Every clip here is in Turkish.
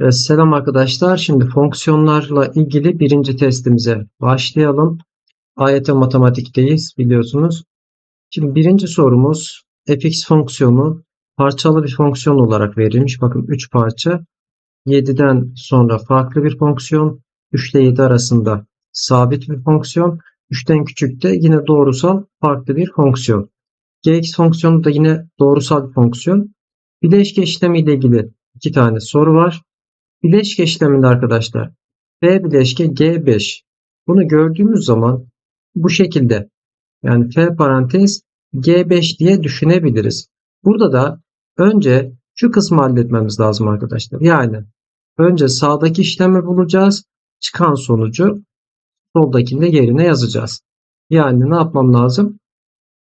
Evet, selam arkadaşlar. Şimdi fonksiyonlarla ilgili birinci testimize başlayalım. AYT matematikteyiz biliyorsunuz. Şimdi birinci sorumuz fx fonksiyonu parçalı bir fonksiyon olarak verilmiş. Bakın 3 parça. 7'den sonra farklı bir fonksiyon. 3 ile 7 arasında sabit bir fonksiyon. 3'ten küçük de yine doğrusal farklı bir fonksiyon. gx fonksiyonu da yine doğrusal bir fonksiyon. Bileşke işlemi ile ilgili iki tane soru var. Bileşke işleminde arkadaşlar F bileşke G5 bunu gördüğümüz zaman bu şekilde yani F parantez G5 diye düşünebiliriz. Burada da önce şu kısmı halletmemiz lazım arkadaşlar. Yani önce sağdaki işlemi bulacağız. Çıkan sonucu soldakinde yerine yazacağız. Yani ne yapmam lazım?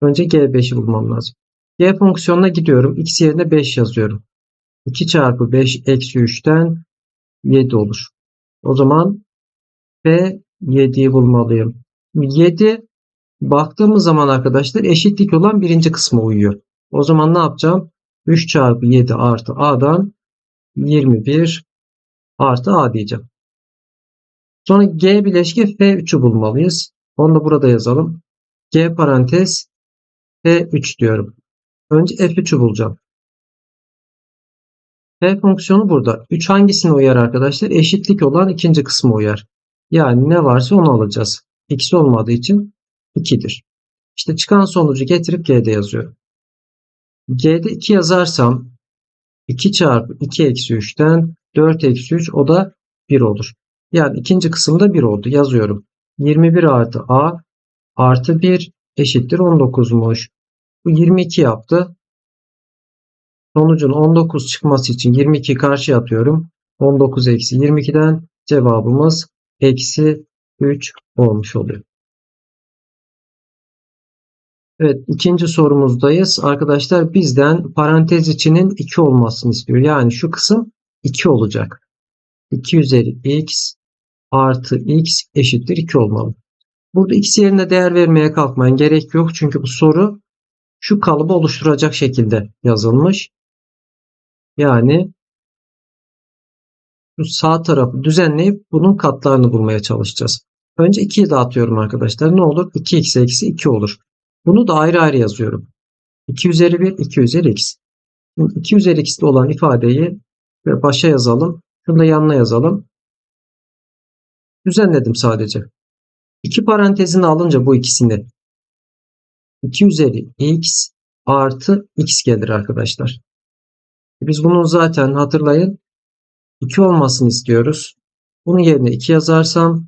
Önce G5'i bulmam lazım. G fonksiyonuna gidiyorum. X yerine 5 yazıyorum. 2 çarpı 5 eksi 3'ten 7 olur. O zaman P 7'yi bulmalıyım. 7 baktığımız zaman arkadaşlar eşitlik olan birinci kısma uyuyor. O zaman ne yapacağım? 3 çarpı 7 artı A'dan 21 artı A diyeceğim. Sonra G bileşke F3'ü bulmalıyız. Onu da burada yazalım. G parantez F3 diyorum. Önce F3'ü bulacağım. F fonksiyonu burada. 3 hangisine uyar arkadaşlar? Eşitlik olan ikinci kısmı uyar. Yani ne varsa onu alacağız. X olmadığı için 2'dir. İşte çıkan sonucu getirip G'de yazıyorum. G'de 2 yazarsam 2 çarpı 2 eksi 3'ten 4 eksi 3 o da 1 olur. Yani ikinci kısımda 1 oldu. Yazıyorum. 21 artı A artı 1 eşittir 19'muş. Bu 22 yaptı. Sonucun 19 çıkması için 22 karşıya atıyorum. 19 eksi 22'den cevabımız eksi 3 olmuş oluyor. Evet ikinci sorumuzdayız. Arkadaşlar bizden parantez içinin 2 olmasını istiyor. Yani şu kısım 2 olacak. 2 üzeri x artı x eşittir 2 olmalı. Burada x yerine değer vermeye kalkmayın. Gerek yok. Çünkü bu soru şu kalıbı oluşturacak şekilde yazılmış. Yani şu sağ tarafı düzenleyip bunun katlarını bulmaya çalışacağız. Önce 2'yi dağıtıyorum arkadaşlar. Ne olur? 2x eksi 2 olur. Bunu da ayrı ayrı yazıyorum. 2 üzeri 1, 2 üzeri x. Şimdi 2 üzeri x'te olan ifadeyi başa yazalım. Şunu da yanına yazalım. Düzenledim sadece. İki parantezini alınca bu ikisini 2 üzeri x artı x gelir arkadaşlar. Biz bunun zaten hatırlayın 2 olmasını istiyoruz. Bunun yerine 2 yazarsam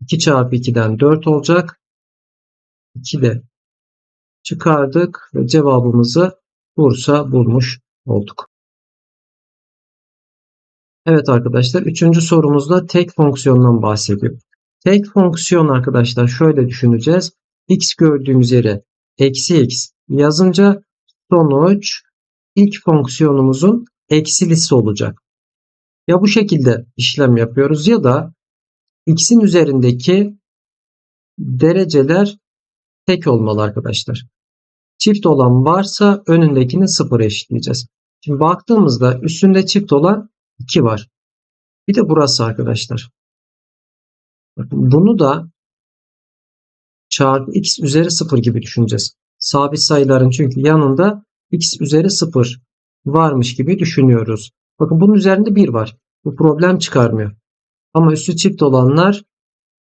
2 çarpı 2'den 4 olacak. 2 de çıkardık ve cevabımızı Bursa bulmuş olduk. Evet arkadaşlar üçüncü sorumuzda tek fonksiyondan bahsediyor. Tek fonksiyon arkadaşlar şöyle düşüneceğiz. x gördüğümüz yere eksi x yazınca sonuç ilk fonksiyonumuzun eksilisi olacak. Ya bu şekilde işlem yapıyoruz ya da x'in üzerindeki dereceler tek olmalı arkadaşlar. Çift olan varsa önündekini sıfır eşitleyeceğiz. Şimdi baktığımızda üstünde çift olan 2 var. Bir de burası arkadaşlar. Bakın bunu da çarpı x üzeri 0 gibi düşüneceğiz. Sabit sayıların çünkü yanında x üzeri 0 varmış gibi düşünüyoruz. Bakın bunun üzerinde 1 var. Bu problem çıkarmıyor. Ama üstü çift olanlar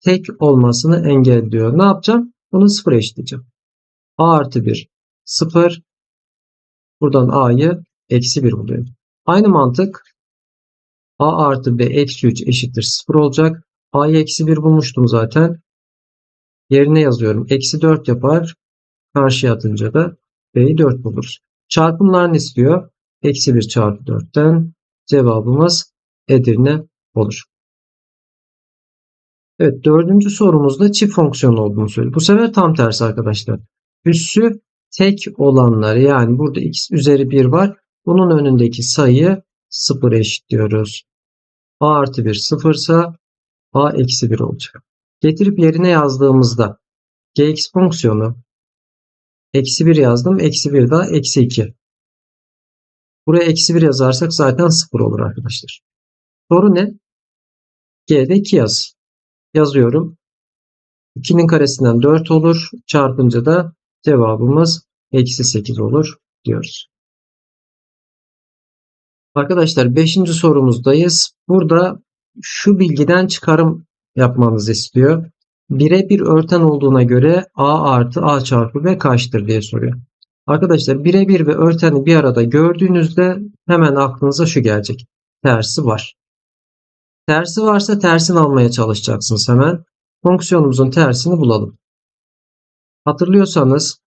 tek olmasını engelliyor. Ne yapacağım? Bunu 0'a eşitleyeceğim. a artı 1 0 buradan a'yı eksi 1 buluyorum. Aynı mantık a artı b eksi 3 eşittir 0 olacak. a'yı eksi 1 bulmuştum zaten. Yerine yazıyorum. Eksi 4 yapar. Karşıya atınca da b'yi 4 buluruz. Çarpımlarını istiyor. Eksi 1 çarpı 4'ten cevabımız Edirne olur. Evet dördüncü sorumuzda çift fonksiyon olduğunu söylüyor. Bu sefer tam tersi arkadaşlar. Üssü tek olanları yani burada x üzeri 1 var. Bunun önündeki sayı 0 eşitliyoruz. a artı 1 0 ise a eksi 1 olacak. Getirip yerine yazdığımızda gx fonksiyonu eksi 1 yazdım. Eksi 1 daha eksi 2. Buraya eksi 1 yazarsak zaten 0 olur arkadaşlar. Soru ne? G'de 2 yaz. Yazıyorum. 2'nin karesinden 4 olur. Çarpınca da cevabımız eksi 8 olur diyoruz. Arkadaşlar 5. sorumuzdayız. Burada şu bilgiden çıkarım yapmanızı istiyor. Birebir örten olduğuna göre A artı A çarpı B kaçtır diye soruyor. Arkadaşlar birebir ve örteni bir arada gördüğünüzde hemen aklınıza şu gelecek. Tersi var. Tersi varsa tersini almaya çalışacaksınız hemen. Fonksiyonumuzun tersini bulalım. Hatırlıyorsanız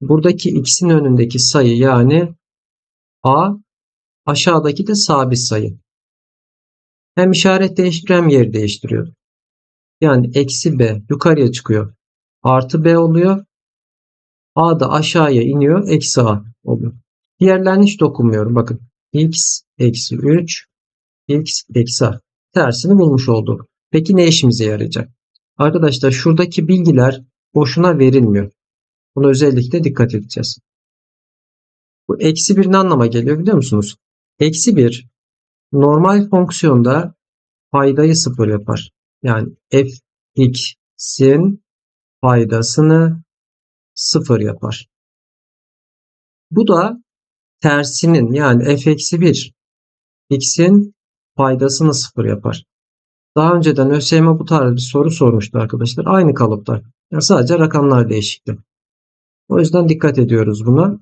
buradaki x'in önündeki sayı yani a aşağıdaki de sabit sayı. Hem işaret değiştiriyor hem yer değiştiriyor. Yani eksi b yukarıya çıkıyor. Artı b oluyor. a da aşağıya iniyor. Eksi a oluyor. Diğerlerine hiç dokunmuyorum. Bakın x eksi 3 x eksi a. Tersini bulmuş olduk. Peki ne işimize yarayacak? Arkadaşlar şuradaki bilgiler boşuna verilmiyor. Buna özellikle dikkat edeceğiz. Bu eksi bir ne anlama geliyor biliyor musunuz? Eksi bir normal fonksiyonda paydayı sıfır yapar. Yani f x'in paydasını sıfır yapar. Bu da tersinin yani f eksi 1 x'in paydasını sıfır yapar. Daha önceden ÖSYM bu tarz bir soru sormuştu arkadaşlar. Aynı kalıpta. Yani sadece rakamlar değişikti. O yüzden dikkat ediyoruz buna.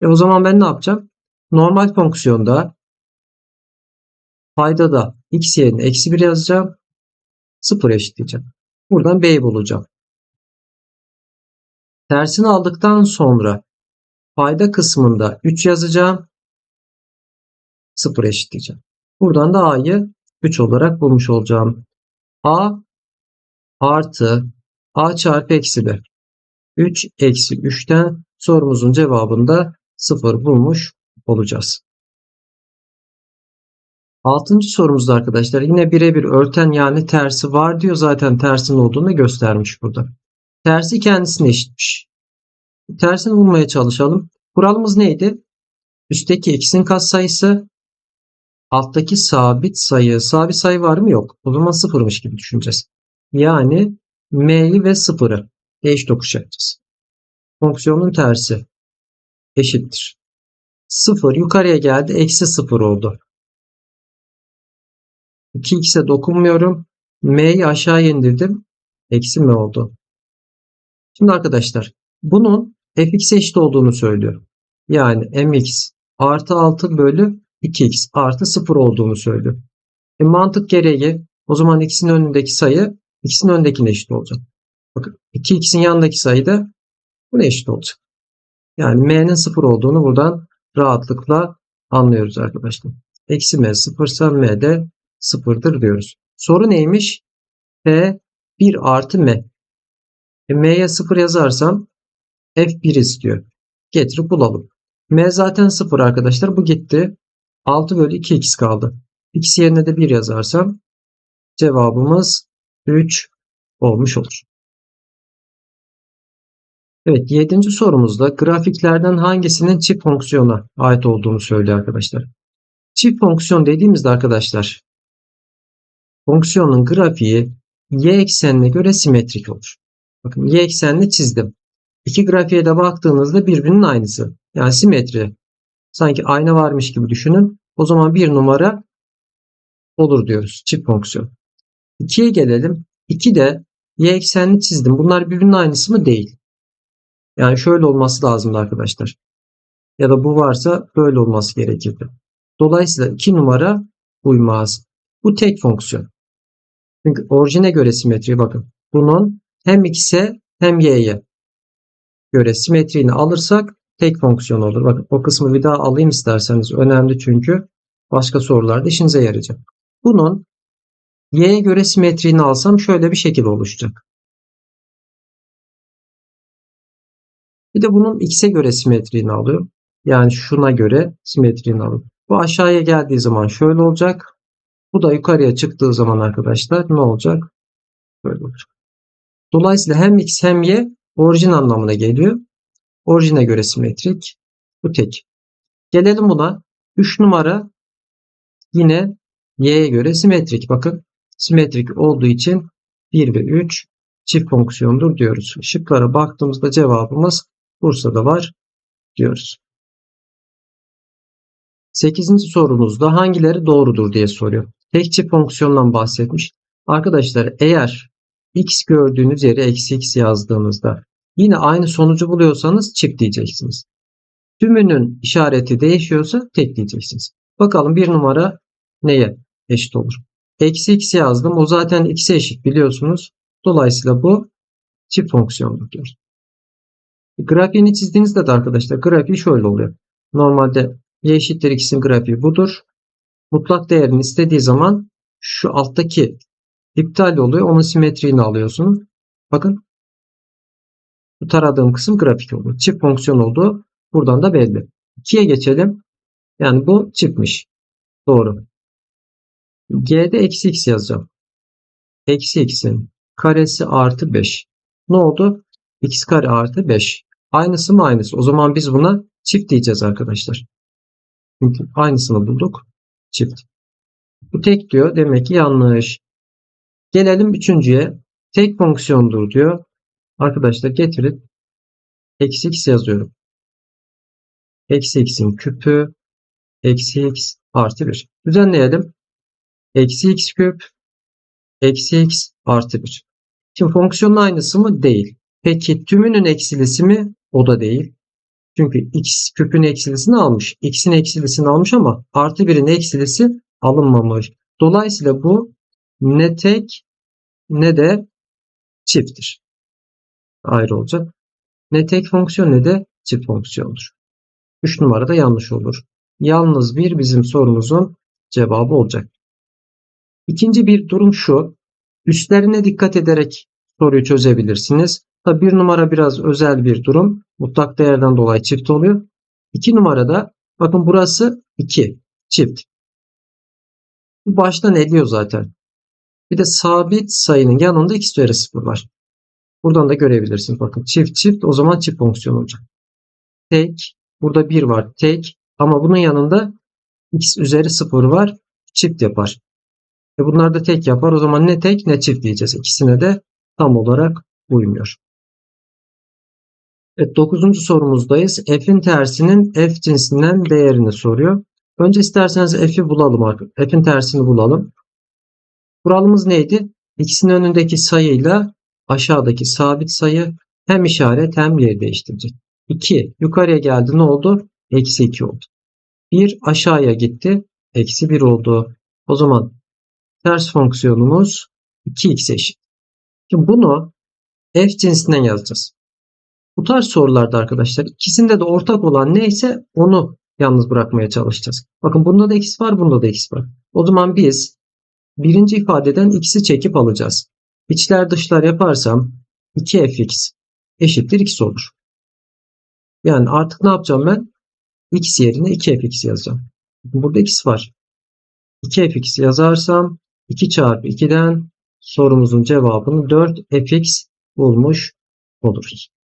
E o zaman ben ne yapacağım? Normal fonksiyonda paydada x yerine eksi 1 yazacağım. 0 eşitleyeceğim. Buradan b'yi bulacağım. Tersini aldıktan sonra payda kısmında 3 yazacağım. 0 eşitleyeceğim. Buradan da a'yı 3 olarak bulmuş olacağım. A artı A çarpı eksi B. 3 eksi 3'ten sorumuzun cevabında 0 bulmuş olacağız. Altıncı sorumuzda arkadaşlar yine birebir örten yani tersi var diyor. Zaten tersin olduğunu göstermiş burada. Tersi kendisine eşitmiş. Tersini bulmaya çalışalım. Kuralımız neydi? Üstteki x'in katsayısı alttaki sabit sayı. Sabit sayı var mı? Yok. O zaman sıfırmış gibi düşüneceğiz. Yani m'yi ve sıfırı eş tokuş yapacağız. Fonksiyonun tersi eşittir. Sıfır yukarıya geldi. Eksi sıfır oldu. 2x'e dokunmuyorum. m'yi aşağı indirdim. Eksi m oldu. Şimdi arkadaşlar bunun fx eşit olduğunu söylüyor. Yani mx artı 6 bölü 2x artı 0 olduğunu söylüyor. E, mantık gereği o zaman x'in önündeki sayı x'in önündekine eşit olacak. Bakın 2x'in yanındaki sayı da buna eşit olacak. Yani m'nin 0 olduğunu buradan rahatlıkla anlıyoruz arkadaşlar. Eksi m 0 ise m de 0'dır diyoruz. Soru neymiş? P 1 artı m. E, m'ye 0 yazarsam f1 istiyor. Getirip bulalım. m zaten 0 arkadaşlar. Bu gitti. 6 bölü 2x kaldı. x yerine de 1 yazarsam cevabımız 3 olmuş olur. Evet 7. sorumuzda grafiklerden hangisinin çift fonksiyona ait olduğunu söylüyor arkadaşlar. Çift fonksiyon dediğimizde arkadaşlar fonksiyonun grafiği y eksenine göre simetrik olur. Bakın y eksenini çizdim. İki grafiğe de baktığınızda birbirinin aynısı. Yani simetri sanki ayna varmış gibi düşünün. O zaman bir numara olur diyoruz. Çift fonksiyon. 2'ye gelelim. 2 de y eksenini çizdim. Bunlar birbirinin aynısı mı? Değil. Yani şöyle olması lazımdı arkadaşlar. Ya da bu varsa böyle olması gerekirdi. Dolayısıyla 2 numara uymaz. Bu tek fonksiyon. Çünkü orijine göre simetri bakın. Bunun hem x'e hem y'ye göre simetriğini alırsak tek fonksiyon olur. Bakın o kısmı bir daha alayım isterseniz. Önemli çünkü başka sorularda işinize yarayacak. Bunun y'ye göre simetriğini alsam şöyle bir şekil oluşacak. Bir de bunun x'e göre simetriğini alıyorum. Yani şuna göre simetriğini alıyorum. Bu aşağıya geldiği zaman şöyle olacak. Bu da yukarıya çıktığı zaman arkadaşlar ne olacak? Böyle olacak. Dolayısıyla hem x hem y orijin anlamına geliyor. Orijine göre simetrik. Bu tek. Gelelim buna. 3 numara yine y'ye göre simetrik. Bakın simetrik olduğu için 1 ve 3 çift fonksiyondur diyoruz. Şıklara baktığımızda cevabımız Bursa'da var diyoruz. 8. sorumuzda hangileri doğrudur diye soruyor. Tek çift fonksiyondan bahsetmiş. Arkadaşlar eğer x gördüğünüz yere eksi x yazdığınızda yine aynı sonucu buluyorsanız çift diyeceksiniz. Tümünün işareti değişiyorsa tek diyeceksiniz. Bakalım bir numara neye eşit olur? Eksi x yazdım. O zaten x'e eşit biliyorsunuz. Dolayısıyla bu çift fonksiyondur diyoruz. Grafiğini çizdiğinizde de arkadaşlar grafiği şöyle oluyor. Normalde y eşittir x'in grafiği budur. Mutlak değerini istediği zaman şu alttaki iptal oluyor. Onun simetriğini alıyorsunuz. Bakın bu taradığım kısım grafik oldu. Çift fonksiyon olduğu buradan da belli. 2'ye geçelim. Yani bu çiftmiş. Doğru. G'de eksi x yazacağım. Eksi x'in karesi artı 5. Ne oldu? x kare artı 5. Aynısı mı aynısı? O zaman biz buna çift diyeceğiz arkadaşlar. Çünkü aynısını bulduk. Çift. Bu tek diyor. Demek ki yanlış. Gelelim üçüncüye. Tek fonksiyondur diyor. Arkadaşlar getirin. Eksi x yazıyorum. Eksi x'in küpü. Eksi x artı 1. Düzenleyelim. Eksi x küp. Eksi x artı 1. Şimdi fonksiyonun aynısı mı? Değil. Peki tümünün eksilisi mi? O da değil. Çünkü x küpün eksilisini almış. x'in eksilisini almış ama artı 1'in eksilisi alınmamış. Dolayısıyla bu ne tek ne de çifttir. Ayrı olacak. Ne tek fonksiyon ne de çift fonksiyondur. 3 numara da yanlış olur. Yalnız bir bizim sorumuzun cevabı olacak. İkinci bir durum şu. Üstlerine dikkat ederek soruyu çözebilirsiniz. Tabi bir numara biraz özel bir durum. Mutlak değerden dolayı çift oluyor. İki numarada bakın burası 2 çift. Bu baştan ediyor zaten. Bir de sabit sayının yanında x üzeri 0 var. Buradan da görebilirsiniz. Bakın çift çift o zaman çift fonksiyon olacak. Tek burada 1 var tek ama bunun yanında x üzeri 0 var çift yapar. E bunlar da tek yapar. O zaman ne tek ne çift diyeceğiz. İkisine de tam olarak uymuyor. Evet, dokuzuncu sorumuzdayız. F'in tersinin F cinsinden değerini soruyor. Önce isterseniz F'i bulalım. F'in tersini bulalım. Kuralımız neydi? X'in önündeki sayıyla aşağıdaki sabit sayı hem işaret hem yer değiştirecek. 2 yukarıya geldi ne oldu? Eksi 2 oldu. 1 aşağıya gitti. Eksi 1 oldu. O zaman ters fonksiyonumuz 2x eşit. Şimdi bunu f cinsinden yazacağız. Bu tarz sorularda arkadaşlar ikisinde de ortak olan neyse onu yalnız bırakmaya çalışacağız. Bakın bunda da x var, bunda da x var. O zaman biz birinci ifadeden x'i çekip alacağız. İçler dışlar yaparsam 2fx eşittir x olur. Yani artık ne yapacağım ben? x yerine 2fx yazacağım. Burada x var. 2fx yazarsam 2 çarpı 2'den sorumuzun cevabını 4 fx bulmuş oluruz.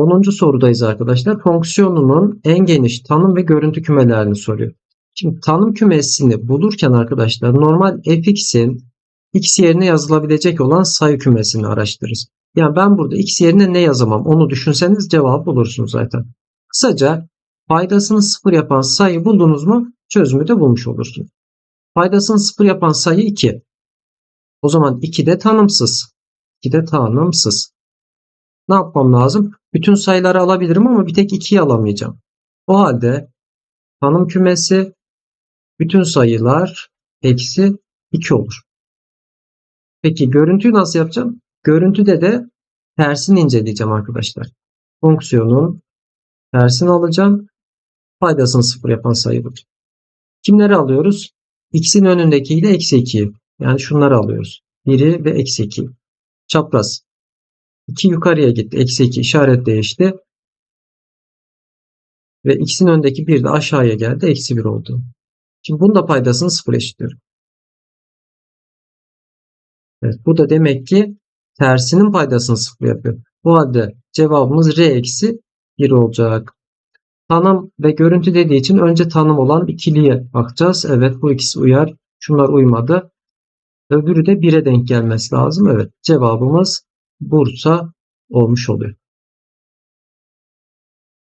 10. sorudayız arkadaşlar. Fonksiyonunun en geniş tanım ve görüntü kümelerini soruyor. Şimdi tanım kümesini bulurken arkadaşlar normal fx'in x yerine yazılabilecek olan sayı kümesini araştırırız. Yani ben burada x yerine ne yazamam onu düşünseniz cevap bulursunuz zaten. Kısaca paydasını sıfır yapan sayı buldunuz mu çözümü de bulmuş olursunuz. Paydasını sıfır yapan sayı 2. O zaman 2 de tanımsız. 2 de tanımsız. Ne yapmam lazım? Bütün sayıları alabilirim ama bir tek 2'yi alamayacağım. O halde tanım kümesi bütün sayılar eksi 2 olur. Peki görüntüyü nasıl yapacağım? Görüntüde de tersini inceleyeceğim arkadaşlar. Fonksiyonun tersini alacağım. Paydasını sıfır yapan sayı bulacağım. Kimleri alıyoruz? X'in önündekiyle eksi 2. Yani şunları alıyoruz. 1'i ve eksi 2. Çapraz. 2 yukarıya gitti. Eksi 2 işaret değişti. Ve x'in önündeki 1 de aşağıya geldi. Eksi 1 oldu. Şimdi bunun da paydasını 0 eşitliyorum. Evet, bu da demek ki tersinin paydasını 0 yapıyor. Bu halde cevabımız r eksi 1 olacak. Tanım ve görüntü dediği için önce tanım olan ikiliye bakacağız. Evet bu ikisi uyar. Şunlar uymadı. Öbürü de 1'e denk gelmesi lazım. Evet cevabımız Bursa olmuş oluyor.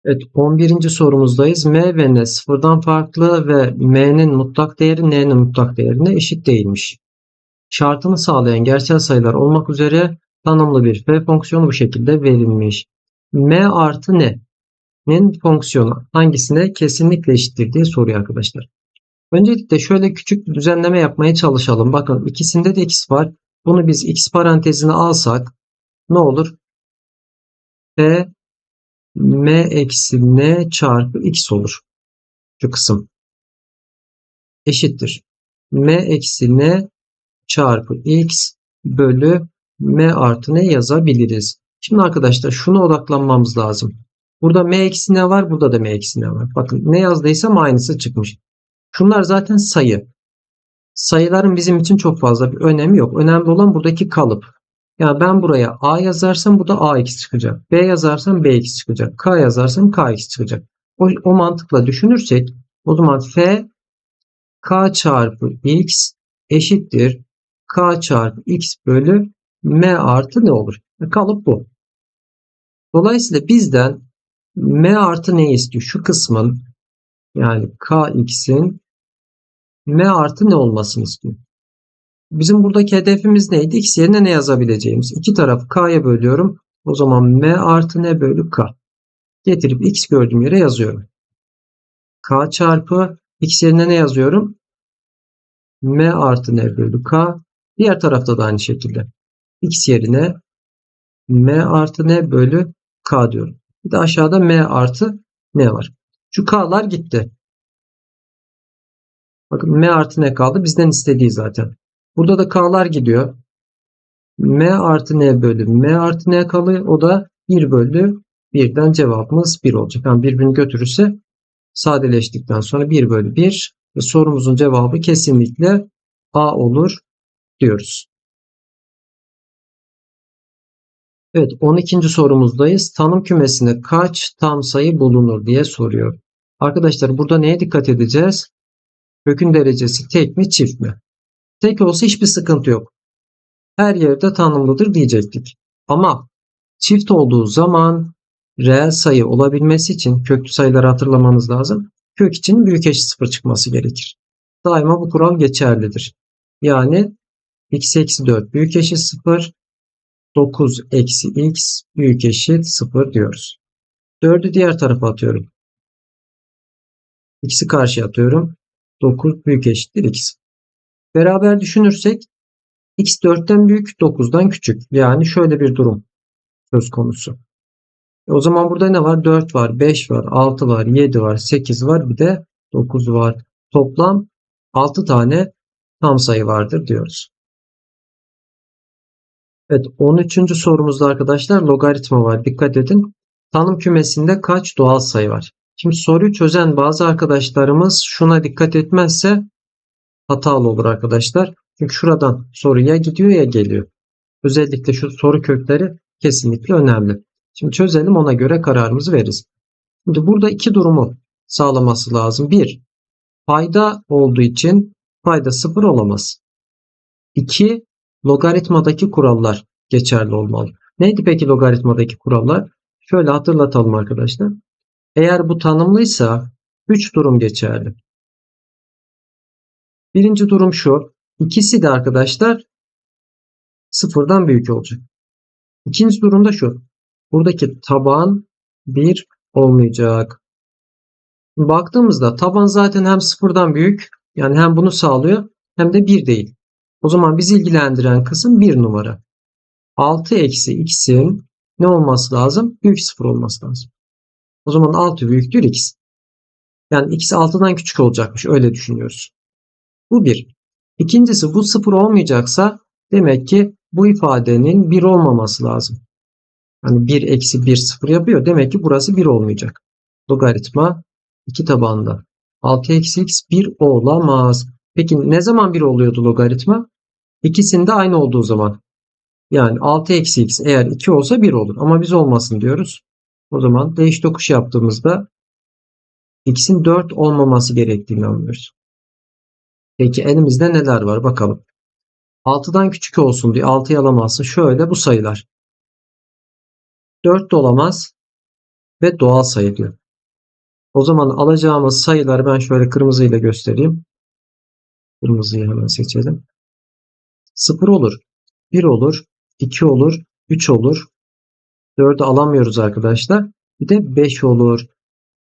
Evet 11. sorumuzdayız. M ve N sıfırdan farklı ve M'nin mutlak değeri N'nin mutlak değerine eşit değilmiş. Şartını sağlayan gerçel sayılar olmak üzere tanımlı bir f fonksiyonu bu şekilde verilmiş. M artı N'nin fonksiyonu hangisine kesinlikle eşittir diye soruyor arkadaşlar. Öncelikle şöyle küçük bir düzenleme yapmaya çalışalım. Bakın ikisinde de x var. Bunu biz x parantezine alsak ne olur? F m eksi n çarpı x olur. Şu kısım. Eşittir. m eksi n çarpı x bölü m artı n yazabiliriz. Şimdi arkadaşlar şuna odaklanmamız lazım. Burada m eksi n var. Burada da m eksi n var. Bakın ne yazdıysam aynısı çıkmış. Şunlar zaten sayı. Sayıların bizim için çok fazla bir önemi yok. Önemli olan buradaki kalıp. Yani ben buraya a yazarsam bu da ax çıkacak. b yazarsam bx çıkacak. k yazarsam kx çıkacak. O, o mantıkla düşünürsek o zaman f k çarpı x eşittir k çarpı x bölü m artı ne olur? Kalıp bu. Dolayısıyla bizden m artı ne istiyor? Şu kısmın yani kx'in m artı ne olmasını istiyor. Bizim buradaki hedefimiz neydi? X yerine ne yazabileceğimiz? İki tarafı k'ya bölüyorum. O zaman m artı n bölü k. Getirip x gördüğüm yere yazıyorum. k çarpı x yerine ne yazıyorum? m artı n bölü k. Diğer tarafta da aynı şekilde. x yerine m artı n bölü k diyorum. Bir de aşağıda m artı n var. Şu k'lar gitti. Bakın m artı n kaldı. Bizden istediği zaten. Burada da k'lar gidiyor. m artı n bölü m artı n kalıyor. O da 1 bölü 1'den cevabımız 1 olacak. Yani birbirini götürürse sadeleştikten sonra 1 bölü 1 ve sorumuzun cevabı kesinlikle A olur diyoruz. Evet 12. sorumuzdayız. Tanım kümesinde kaç tam sayı bulunur diye soruyor. Arkadaşlar burada neye dikkat edeceğiz? Kökün derecesi tek mi çift mi? Tek olsa hiçbir sıkıntı yok. Her yerde tanımlıdır diyecektik. Ama çift olduğu zaman reel sayı olabilmesi için köklü sayıları hatırlamanız lazım. Kök için büyük eşit sıfır çıkması gerekir. Daima bu kural geçerlidir. Yani x eksi 4 büyük eşit 0 9 eksi x büyük eşit 0 diyoruz. 4'ü diğer tarafa atıyorum. x'i karşıya atıyorum. 9 büyük eşittir x. Beraber düşünürsek x 4'ten büyük 9'dan küçük. Yani şöyle bir durum söz konusu. E o zaman burada ne var? 4 var, 5 var, 6 var, 7 var, 8 var bir de 9 var. Toplam 6 tane tam sayı vardır diyoruz. Evet 13. sorumuzda arkadaşlar logaritma var. Dikkat edin. Tanım kümesinde kaç doğal sayı var? Şimdi soruyu çözen bazı arkadaşlarımız şuna dikkat etmezse hatalı olur arkadaşlar. Çünkü şuradan soru ya gidiyor ya geliyor. Özellikle şu soru kökleri kesinlikle önemli. Şimdi çözelim ona göre kararımızı veririz. Şimdi burada iki durumu sağlaması lazım. Bir, payda olduğu için payda sıfır olamaz. İki, logaritmadaki kurallar geçerli olmalı. Neydi peki logaritmadaki kurallar? Şöyle hatırlatalım arkadaşlar. Eğer bu tanımlıysa 3 durum geçerli. Birinci durum şu. İkisi de arkadaşlar sıfırdan büyük olacak. İkinci durumda şu. Buradaki taban 1 olmayacak. Baktığımızda taban zaten hem sıfırdan büyük yani hem bunu sağlıyor hem de 1 değil. O zaman bizi ilgilendiren kısım 1 numara. 6 eksi x'in ne olması lazım? Büyük sıfır olması lazım. O zaman 6 büyüktür x. Yani x 6'dan küçük olacakmış. Öyle düşünüyoruz. Bu bir. İkincisi bu sıfır olmayacaksa demek ki bu ifadenin 1 olmaması lazım. Hani 1 eksi 1 sıfır yapıyor. Demek ki burası 1 olmayacak. Logaritma 2 tabanda. 6 eksi x 1 olamaz. Peki ne zaman 1 oluyordu logaritma? İkisinde aynı olduğu zaman. Yani 6 eksi x eğer 2 olsa 1 olur. Ama biz olmasın diyoruz. O zaman değiş tokuş yaptığımızda x'in 4 olmaması gerektiğini anlıyoruz. Peki elimizde neler var bakalım. 6'dan küçük olsun diye 6'yı alamazsın. Şöyle bu sayılar. 4 de olamaz ve doğal sayı diyor. O zaman alacağımız sayıları ben şöyle kırmızıyla göstereyim. Kırmızıyı hemen seçelim. 0 olur, 1 olur, 2 olur, 3 olur. 4'ü alamıyoruz arkadaşlar. Bir de 5 olur.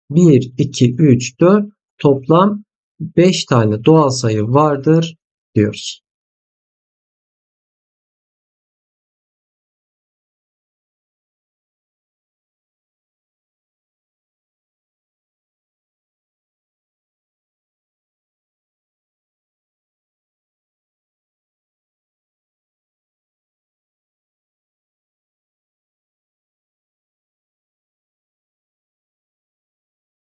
1, 2, 3, 4 toplam 5 tane doğal sayı vardır diyoruz.